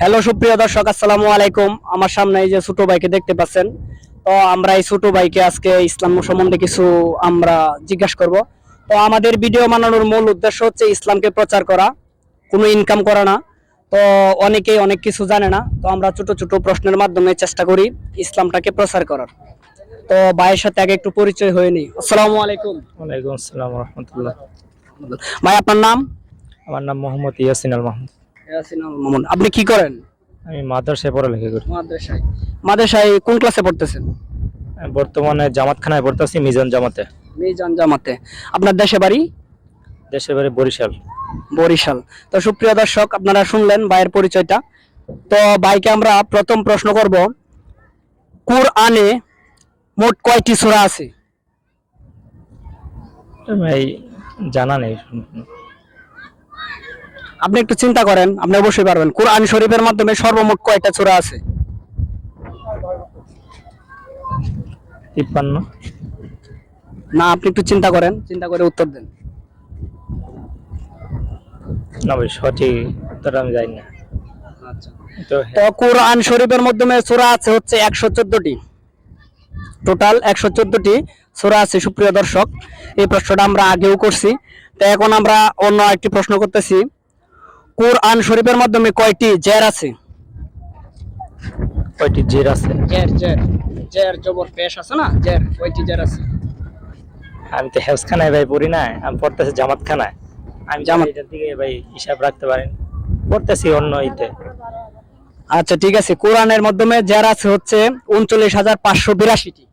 Hello সুপ্রিয় দর্শক আসসালামু আলাইকুম। আমার সামনে এই যে ছোট ভাইকে দেখতে পাচ্ছেন তো আমরা এই ছোট ভাইকে আজকে ইসলাম সম্বন্ধে কিছু আমরা জিজ্ঞাসা করব। তো আমাদের ভিডিও বানানোর মূল উদ্দেশ্য হচ্ছে ইসলামকে প্রচার করা কোনো ইনকাম করা না। তো অনেকেই অনেক কিছু জানে না তো আমরা ছোট ছোট প্রশ্নের মাধ্যমে চেষ্টা করি ইসলামটাকে প্রচার করার। তো ভাইয়ের সাথে আগে একটু পরিচয় হয়ে নি আসসালামু আলাইকুম। ওয়ালাইকুম আসসালাম রহমতুল্লাহ। ভাই আপনার নাম? আমার নাম মোহাম্মদ ইয়াসিন আল মাহমুদ। ইয়াসিনুল মামুন আপনি কি করেন? আমি মাদ্রাসায় পড়ালেখা করি। মাদ্রাসায়। মাদ্রাসায় কোন ক্লাসে পড়তেছেন? বর্তমানে জামাতখানায় পড়তেছি মিজান জামাতে। মিজান জামাতে। আপনার দেশে বাড়ি? দেশের বাড়ি বরিশাল। বরিশাল। তো সুপ্রিয় দর্শক আপনারা শুনলেন ভাইয়ের পরিচয়টা। তো ভাইকে আমরা প্রথম প্রশ্ন করব কুরআনে মোট কয়টি সূরা আছে? এই জানা নেই। আপনি একটু চিন্তা করেন আপনি অবশ্যই পারবেন। কোরআন শরীফের মাধ্যমে সর্বমোট কয়টা সূরা আছে? তিপ্পান্ন। না আপনি একটু চিন্তা করেন চিন্তা করে উত্তর দেন। না ভাই সঠিক উত্তর আমি জানি না। আচ্ছা। তো কোরআন শরীফের মাধ্যমে সূরা আছে হচ্ছে একশো চোদ্দটি। টোটাল একশো চোদ্দটি সূরা আছে সুপ্রিয় দর্শক। এই প্রশ্নটা আমরা আগেও করছি। তো এখন আমরা অন্য একটি প্রশ্ন করতেছি। কোরআন শরীফের মাধ্যমে কয়টি জের আছে? কয়টি জের আছে? জের জের। জের জবর পেশ আছে না? জের কয়টি জের আছে? আমি তো হেফসখানায় ভাই পড়ি না আমি পড়তেছি জামাতখানায়। আমি জামাত- জামাত এটার দিকে ভাই হিসাব রাখতে পারেন পড়তেছি অন্য ইতে। আচ্ছা ঠিক আছে। কোরআনের মাধ্যমে জের আছে হচ্ছে উনচল্লিশ হাজার পাঁচশো বিরাশিটি।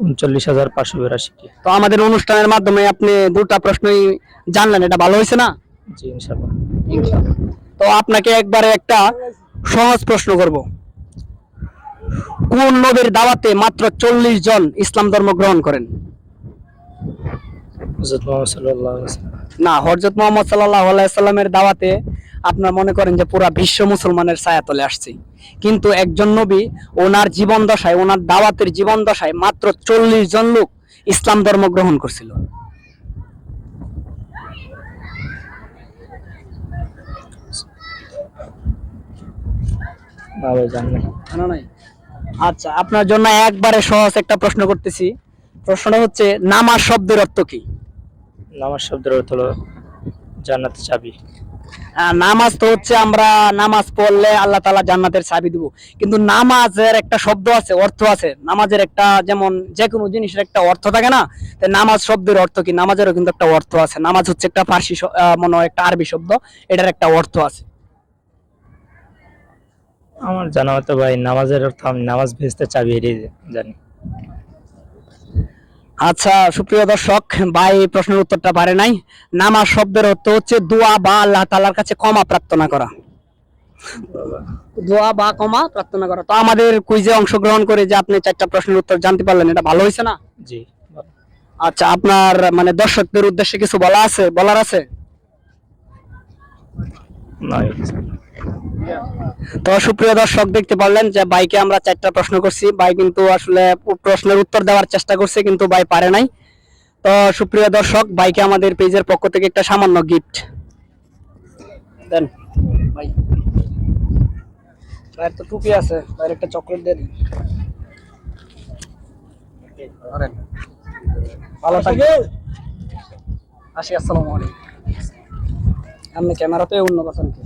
উনচল্লিশ হাজার পাঁচশো বিরাশিটি। তো আমাদের অনুষ্ঠানের মাধ্যমে আপনি দুটা প্রশ্নই জানলেন এটা ভালো হয়েছে না? জি তো আপনাকে একবারে একটা সহজ প্রশ্ন করব। কোন নবীর দাওয়াতে মাত্র চল্লিশ জন ইসলাম ধর্ম গ্রহণ করেন। না হরজত মোহাম্মদ সাল্লাহ সাল্লামের দাওয়াতে আপনার মনে করেন যে পুরা বিশ্ব মুসলমানের ছায়া তলে আসছে। কিন্তু একজন নবী ওনার জীবন দশায় ওনার দাওয়াতের জীবন দশায় মাত্র চল্লিশ জন লোক ইসলাম ধর্ম গ্রহণ করছিল। না ভাই জানি না জানা নাই। আচ্ছা আপনার জন্য একবারে সহজ একটা প্রশ্ন করতেছি। প্রশ্নটা হচ্ছে নামাজ শব্দের অর্থ কি? নামাজ শব্দের অর্থ হলো জান্নাতের চাবি। নামাজ তো হচ্ছে আমরা নামাজ পড়লে আল্লাহ তালা জান্নাতের চাবি দিব। কিন্তু নামাজের একটা শব্দ আছে অর্থ আছে। নামাজের একটা যেমন যে কোনো জিনিসের একটা অর্থ থাকে না তো নামাজ শব্দের অর্থ কি? নামাজেরও কিন্তু একটা অর্থ আছে। নামাজ হচ্ছে একটা ফার্সি মনে হয় একটা আরবি শব্দ এটার একটা অর্থ আছে। আমার জানা মতো ভাই নামাজের অর্থ আমি নামাজ ভেস্তে চাবি এটাই জানি। আচ্ছা সুপ্রিয় দর্শক ভাই এই প্রশ্নের উত্তরটা পারে নাই। নামাজ শব্দের অর্থ হচ্ছে দোয়া বা আল্লাহ তালার কাছে ক্ষমা প্রার্থনা করা। দোয়া বা ক্ষমা প্রার্থনা করা। তো আমাদের কুইজে অংশগ্রহণ করে যে আপনি চারটা প্রশ্নের উত্তর জানতে পারলেন এটা ভালো হয়েছে না? জি আচ্ছা আপনার মানে দর্শকদের উদ্দেশ্যে কিছু বলা আছে বলার আছে? তো সুপ্রিয় দর্শক, দেখতে পারলেন যে বাইকে আমরা চারটা প্রশ্ন করছি। ভাই কিন্তু আসলে প্রশ্নের উত্তর দেওয়ার চেষ্টা করছে, কিন্তু ভাই পারে নাই। তো সুপ্রিয় দর্শক, বাইকে আমাদের পেজের পক্ষ থেকে একটা সামান্য গিফট দেন ভাই তো টুপি আছে, ভাইয়ের একটা চকলেট দিয়ে দিন। ভালো থাকবে আসি আপনি ক্যামেরাতে অন্য পাচ্ছেন কি